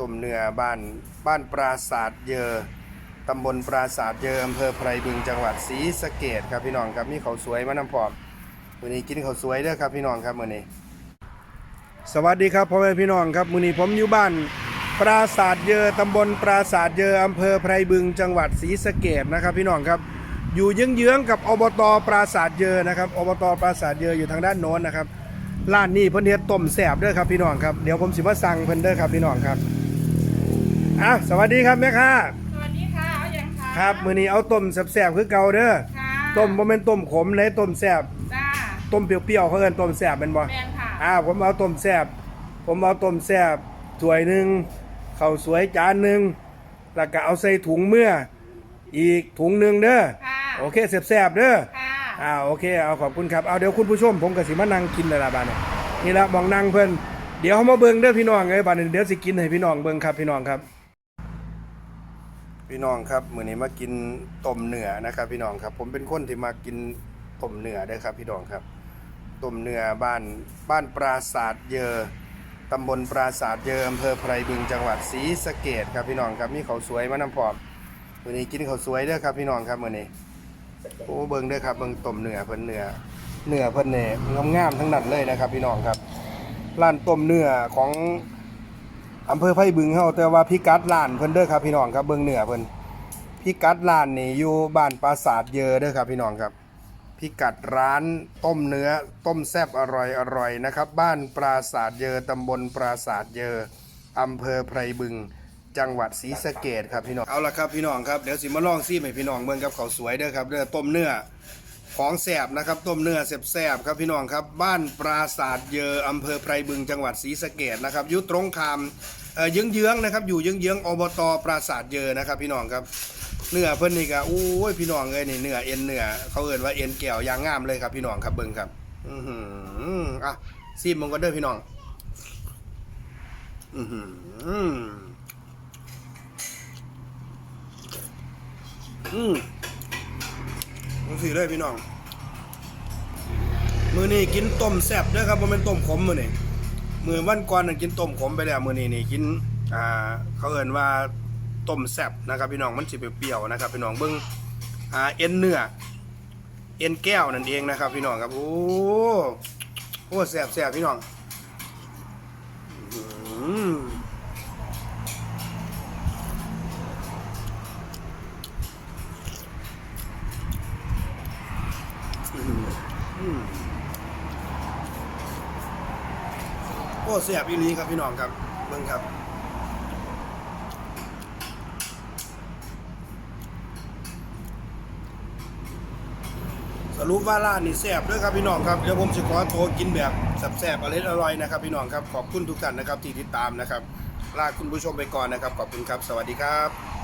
ต้มเนื้อบ้านบ้านปราศาสตร์เยอตำบลปราศาสตร์เยออำเภอไพรบึงจังหวัดศรีสะเกดครับพี่น้องครับมีเขาวสวยมานำพร้อมมื้อนี้กินเขาวสวยเด้อครับพี่น้องครับมื้อนี้ สวัสดีครับพ่อแม่พี่น้องครับมื้อนี้ผมอยู่บ้านปราศาสตร์เยอตำบลปราศาสตร์เยออำเภอไพรบึงจังหวัดศรีสะเกดนะครับพี่น้องครับอยู่เยื้องๆกับอบตปราศาสตร์เยอนะครับอบตปราศาสตร์เยออยู่ทางด้านโน้นนะครับร้านนี้เพิ่นเฮ็ดต้มแซ่บเด้อครับพี่น้องครับเดี๋ยวผมสิมาสั่งเพิ่นเด้อครับพี่น้องครับ อะสวัสดีครับแม่ค้าสวัสดีค่ะเอายังคะครับมื้อนี้เอาต้มแซ่บๆคือเก่าเด้อค่ะต้มบ่แม่นต้มขมเลยต้มแซ่บจ้าต้มเปรี้ยวๆเขาเอิ้นต้มแซ่บแม่นบ่แมนค่ะ อ่าผมเอาต้มแซบผมเอาต้มแซบถ้วยหนึ่งข้าวสวยจานหนึ่งแล้วก็เอาใส่ถุงเมื่อ อีกถุงหนึ่งเด้อค่ะ โอเคแซบๆเด้อ ค่ะอ่าโอเคเอาขอบคุณครับเอาเดี๋ยวคุณผู้ชมผมก็สิมานั่งกินเลยล่ะบาดนี้นี่ละมองนั่งเพิ่นเดี๋ยวเขามาเบิ่งเด้อพี่น้องเอ้ยบาดนี้เดี๋ยวสิกินให้พี่น้องเบิ่งครับพี่น้องครับ พี่น้องครับมื้อนี้มากินต้มเนื้อนะครับ พี่น้องครับ ผมเป็นคนที่มากินต้มเนื้อเด้ครับ พี่น้องครับต้มเนื้อบ้านบ้านปราศาสตร์เยอตำบลปราศาสตร์เยออำเภอไพรบึงจังหวัดศรีสะเกดครับพี่น้องครับมีเขาสวยมานำพร้อมมื้อนี้กินเขาสวยเด้อครับ พี่น้องครับมื้อนี้โอ้เบิ่งเด้อครับเบิ่งต้มเนื้อเพิ่นเนื้อเนื้อเพิ่นเนี่ยงามๆทั้งนั้นเลยนะครับ พี่น้องครับร้านต้มเนื้อของ อำเภอไพรบึงเฮาแต่ว่าพิกัดร้านเพิ่นเด้อครับพี่น้องครับเบิ่งเหนือเพิ่นพิกัดร้านนี่อยู่บ้านปราศาสตร์เยอเด้อครับพี่น้องครับ พิกัดร้านต้มเนื้อต้มแซ่บอร่อยอร่อยนะครับ บ้านปราศาสตร์เยอตำบลปราศาสตร์เยออำเภอไพรบึง จังหวัดศรีสะเกดครับพี่น้องเอาละครับพี่น้องครับเดี๋ยวสิมาลองซีให้พี่น้องเบิ่งกับเขาสวยเด้อครับเด้อต้มเนื้อ ของแซ่บนะครับต้มเนื้อแซ่บๆครับพี่น้องครับ บ้านปราศาสตร์เยออำเภอไพรบึงจังหวัดศรีสะเกดนะครับอยู่ตรงข้ามเอ่อเยื้องๆนะครับอยู่เยื้องๆอบตปราศาสตร์เยอนะครับ พี่น้องครับเนื้อเพิ่นนี่ก็โอ้ยพี่น้องเอ้ยนี่เนื้อเอ็นเนื้อเขาเอิ้นว่าเอ็นแก้วอย่างงามเลยครับพี่น้องครับเบิ่งครับ อือหืออะซีมมึงก็เด้อพี่น้อง อือหืออืม สีเลยพี่น้อง มือนี้กินต้มแซ่บด้อครับบ่แม่นต้มขมมือนี้มือวันก่อนน่ะกินต้มขมไปแล้วมือนี้นี่กินอ่าเขาเอิ้นว่าต้มแซ่บนะครับพี่น้องมันสิเปรี้ยวๆนะครับพี่น้องเบิ้งอ่าเอ็นเนื้อเอ็นแก้วนั่นเองนะครับ พี่น้องครับโอ้โหแซ่บแซ่บพี่น้องอื้อ โอ้เสียบอีนี้ครับพี่น้องครับเบิ่งครับสรุปว่าร้านนี้แซ่บด้วยครับพี่น้องครับเดี๋ยวผมจะขอโทรกินแบบแซ่บๆอร่อยอร่อยนะครับพี่น้องครับขอบคุณทุกท่านนะครับที่ติดตามนะครับลาคุณผู้ชมไปก่อนนะครับขอบคุณครับ สวัสดีครับ